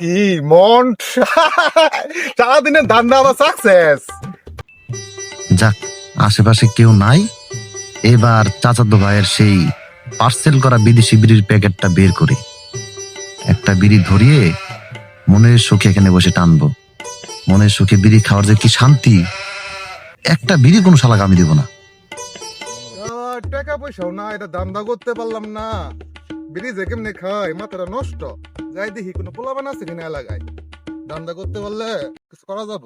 কি? মন্ট সারাদিনের ধান্দা আবার সাকসেস যাক আশেপাশে কেউ নাই। এবার চাচাতো ভাইয়ের সেই পার্সেল করা বিদেশি বিড়ির প্যাকেটটা বের করে। একটা বিড়ি ধরিয়ে মনের সুখে এখানে বসে টানবো। মনের সুখে বিড়ি খাওয়ার যে কি শান্তি একটা বিড়ি কোনো শালাকে আমি দিব না। টাকা পয়সাও না এটা ধান্দা করতে পারলাম না। যে কেমনে খাই মাথাটা নষ্ট। যাই দেখি কোনো পোলাবান আছে কিনা এলাকায়। ধান্দা করতে পারলে কিছু করা যাব।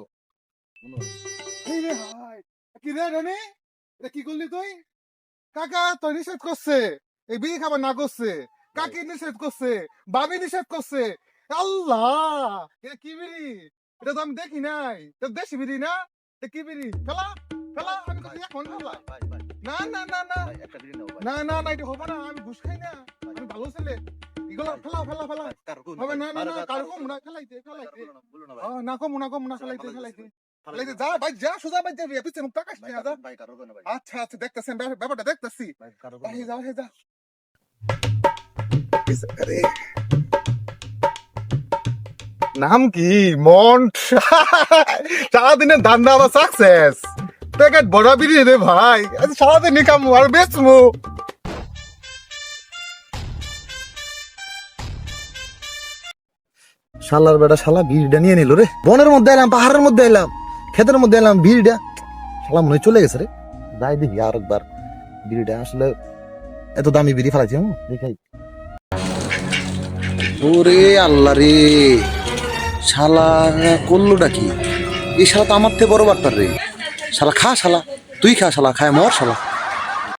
এই রে হাই, কি রে রনি? এটা কি করলি তুই? কাকা তো নিষেধ করছে। এই বিড়ি খাবার না করছে। কাকি নিষেধ করছে। বাবি নিষেধ করছে। আল্লাহ এটা কি বিড়ি? এটা তো আমি দেখি নাই। এটা দেশি বিড়ি না? এটা কি বিড়ি? ফেলা ফেলা আমি তো এখন ফেলা না না না না। না না না এটা হবে না আমি ঘুষ খাই না। আমি এগুলো ফেলা ফেলা ফেলা হবে না না না কার কম না ফেলাইতে ফেলাইতে না কম না কম না ফেলাইতে ফেলাইতে ফেলাইতে যা ভাই যা সোজা ভাই যাবি পিছে মুখ তাকাস না যা আচ্ছা আচ্ছা দেখতেছেন ব্যাপারটা দেখতেছি। ভাই যা ভাই। যা আরে। নাম কি? মন্ট সারাদিনের ধান্দা আবার সাকসেস প্যাকেট বড় বিড়ি রে ভাই। সারাদিন নিকাম আর বেচমু। শালার বেটা শালা ভিড়টা নিয়ে নিল রে। বনের মধ্যে এলাম, পাহাড়ের মধ্যে এলাম, ক্ষেতের মধ্যে এলাম ভিড়টা শালা মনে চলে গেছে রে। যাই দেখি আর একবার বিড়িটা আসলে এত দামি বিড়ি ফেলাইছি হ্যাঁ দেখাই। ওরে আল্লাহ রে। শালা করলোটা কি? এই শালা তো আমার থেকে বড় বার্তার রে। শালা খা শালা, তুই খা শালা, খায় মর শালা।